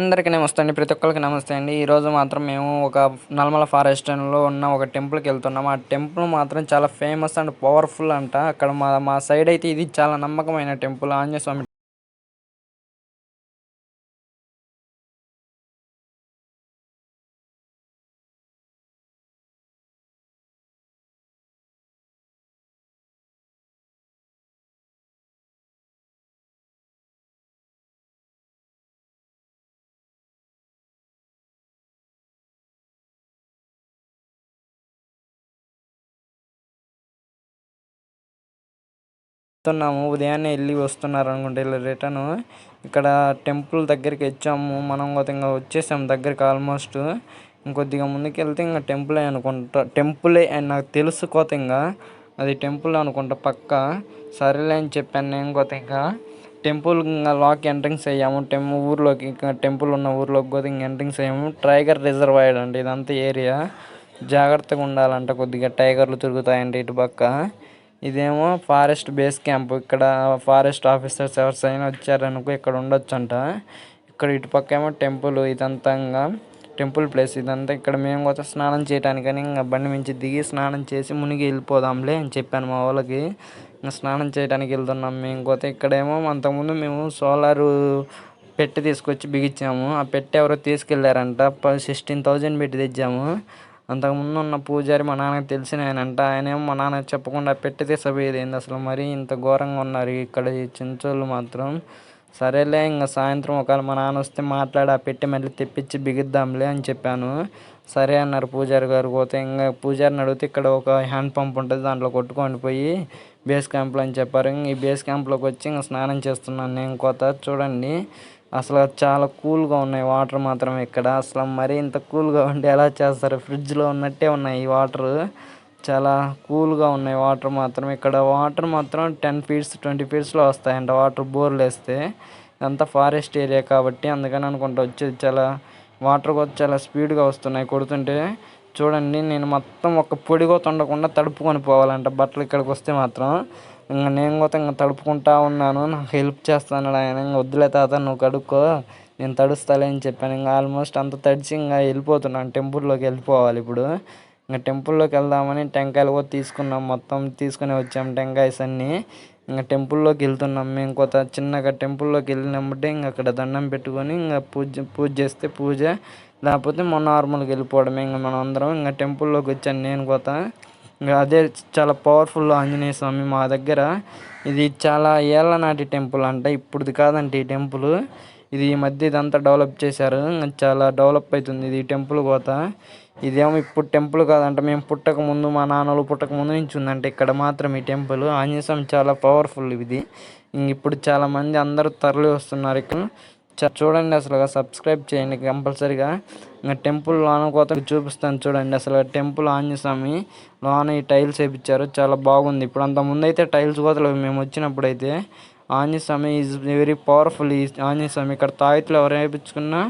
అందరికీ నమస్తే అండి ప్రతి ఒక్కరికి నమస్తే అండి. ఈరోజు మాత్రం మేము ఒక నల్మల ఫారెస్ట్లో ఉన్న ఒక టెంపుల్కి వెళ్తున్నాం. ఆ టెంపుల్ మాత్రం చాలా ఫేమస్ అండ్ పవర్ఫుల్ అంట. అక్కడ మా మా సైడ్ అయితే ఇది చాలా నమ్మకమైన టెంపుల్ ఆంజనేయ స్వామి వస్తున్నాము ఉదయాన్నే వెళ్ళి వస్తున్నారు అనుకుంటే ఇలా రిటర్న్. ఇక్కడ టెంపుల్ దగ్గరికి వచ్చాము మనం ఇంకా వచ్చేసాము దగ్గరికి ఆల్మోస్ట్. ఇంకొద్దిగా ముందుకు వెళ్తే ఇంకా టెంపులే అనుకుంటా టెంపులే అని నాకు తెలుసు కోత ఇంకా. అది టెంపుల్ అనుకుంటా పక్క. సరేలే అని చెప్పాను నేను కోత ఇంకా. టెంపుల్ ఇంకా లాక్ ఎంట్రన్స్ అయ్యాము టెం ఊర్లోకి ఇంకా టెంపుల్ ఉన్న ఊర్లోకి పోతే ఇంకా ఎంట్రన్స్ అయ్యాము టైగర్ రిజర్వాయర్ అండి ఇదంతా ఏరియా. జాగ్రత్తగా ఉండాలంట కొద్దిగా టైగర్లు తిరుగుతాయండి ఇటు పక్క. ఇదేమో ఫారెస్ట్ బేస్ క్యాంప్. ఇక్కడ ఫారెస్ట్ ఆఫీసర్స్ ఎవరిసైనా వచ్చారనుకో ఇక్కడ ఉండొచ్చంట. ఇక్కడ ఇటుపక్క ఏమో టెంపుల్ ఇదంతా టెంపుల్ ప్లేస్ ఇదంతా. ఇక్కడ మేము కూడా స్నానం చేయడానికని ఇంకా బండి మించి దిగి స్నానం చేసి మునిగి వెళ్ళిపోదాంలే అని చెప్పాను మా వాళ్ళకి. ఇంకా స్నానం చేయడానికి వెళ్తున్నాం. మేము పోతే ఇక్కడేమో అంతకుముందు మేము సోలారు పెట్టి తీసుకొచ్చి బిగించాము. ఆ పెట్టి ఎవరో తీసుకెళ్ళారంట. సిక్స్టీన్ థౌజండ్ పెట్టి తెచ్చాము. అంతకుముందు ఉన్న పూజారి మా నాన్నకి తెలిసిన ఆయనంట ఆయనేమో మా నాన్న చెప్పకుండా పెట్టి తీసపోయేది ఏంది అసలు? మరీ ఇంత ఘోరంగా ఉన్నారు ఇక్కడ ఈ చెంచోళ్ళు మాత్రం. సరేలే ఇంకా సాయంత్రం ఒకవేళ మా నాన్న వస్తే మాట్లాడి ఆ పెట్టి మళ్ళీ తెప్పించి బిగిద్దాంలే అని చెప్పాను. సరే అన్నారు పూజారి గారు. పోతే ఇంకా పూజారిని అడిగితే ఇక్కడ ఒక హ్యాండ్ పంప్ ఉంటుంది దాంట్లో కొట్టుకొని పోయి బేస్ క్యాంప్లో అని చెప్పారు. ఈ బేస్ క్యాంప్లోకి వచ్చి ఇంకా స్నానం చేస్తున్నాను నేను కొత్త చూడండి. అసలు చాలా కూల్గా ఉన్నాయి. వాటర్ మాత్రం ఇక్కడ. అసలు మరీ ఇంత కూల్గా ఉంటే ఎలా చేస్తారు? ఫ్రిడ్జ్లో ఉన్నట్టే ఉన్నాయి ఈ వాటర్. చాలా కూల్గా ఉన్నాయి వాటర్ మాత్రం. ఇక్కడ వాటర్ మాత్రం టెన్ ఫీట్స్ ట్వంటీ ఫీట్స్లో వస్తాయంట వాటర్ బోర్లు వేస్తే. ఇదంతా ఫారెస్ట్ ఏరియా కాబట్టి అందుకని అనుకుంటా వచ్చేది. చాలా వాటర్ కూడా చాలా స్పీడ్గా వస్తున్నాయి కొడుతుంటే. చూడండి నేను మొత్తం ఒక పొడిగో ఉండకుండా తడుపుకొని పోవాలంట. బట్టలు ఇక్కడికి వస్తే మాత్రం ఇంకా నేను కూడా ఇంకా తడుపుకుంటా ఉన్నాను. నాకు హెల్ప్ చేస్తాను ఆయన. ఇంకా వద్దులే తాత నువ్వు కడుక్కో. నేను తడుస్తాలే అని చెప్పాను. ఇంకా ఆల్మోస్ట్ అంత తడిచి ఇంకా వెళ్ళిపోతున్నాను. టెంపుల్లోకి వెళ్ళిపోవాలి ఇప్పుడు. ఇంకా టెంపుల్లోకి వెళ్దామని టెంకాయలు కూడా తీసుకున్నాం. మొత్తం తీసుకుని వచ్చాం టెంకాయస్ అన్నీ. ఇంకా టెంపుల్లోకి వెళ్తున్నాం. మేము కొత్త చిన్నగా టెంపుల్లోకి వెళ్ళినప్పుడే ఇంకా అక్కడ దండం పెట్టుకొని ఇంకా పూజ పూజ చేస్తే పూజ లేకపోతే మన నార్మల్గా వెళ్ళిపోవడమే. ఇంకా మనం అందరం ఇంకా టెంపుల్లోకి వచ్చాను నేను కొత్త అదే చాలా పవర్ఫుల్ ఆంజనేయ స్వామి మా దగ్గర. ఇది చాలా ఏళ్ళ నాటి టెంపుల్ అంట. ఇప్పుడుది కాదంట ఈ టెంపుల్. ఇది ఈ మధ్య ఇదంతా డెవలప్ చేశారు. చాలా డెవలప్ అవుతుంది ఇది టెంపుల్ కోత. ఇదేమో ఇప్పుడు టెంపుల్ కాదంట. మేము పుట్టక ముందు మా నాన్నలు పుట్టక ముందు నుంచి ఉందంటే ఇక్కడ మాత్రం ఈ టెంపుల్. ఆంజనేయ స్వామి చాలా పవర్ఫుల్ ఇది. ఇప్పుడు చాలామంది అందరూ తరలి వస్తున్నారు ఇక్కడ. చూడండి అసలు సబ్స్క్రైబ్ చేయండి కంపల్సరీగా. ఇంకా టెంపుల్ లోన కోత చూపిస్తాను చూడండి. అసలు టెంపుల్ ఆంజనేయ స్వామి లోన ఈ టైల్స్ వేయించారు చాలా బాగుంది. ఇప్పుడు అంత ముందు అయితే టైల్స్ కోతలు మేము వచ్చినప్పుడు అయితే Anjaneya Swami is very powerful ఈ ఆంజనేయ స్వామి ఇక్కడ తాయితులు ఎవరు వేయించుకున్నా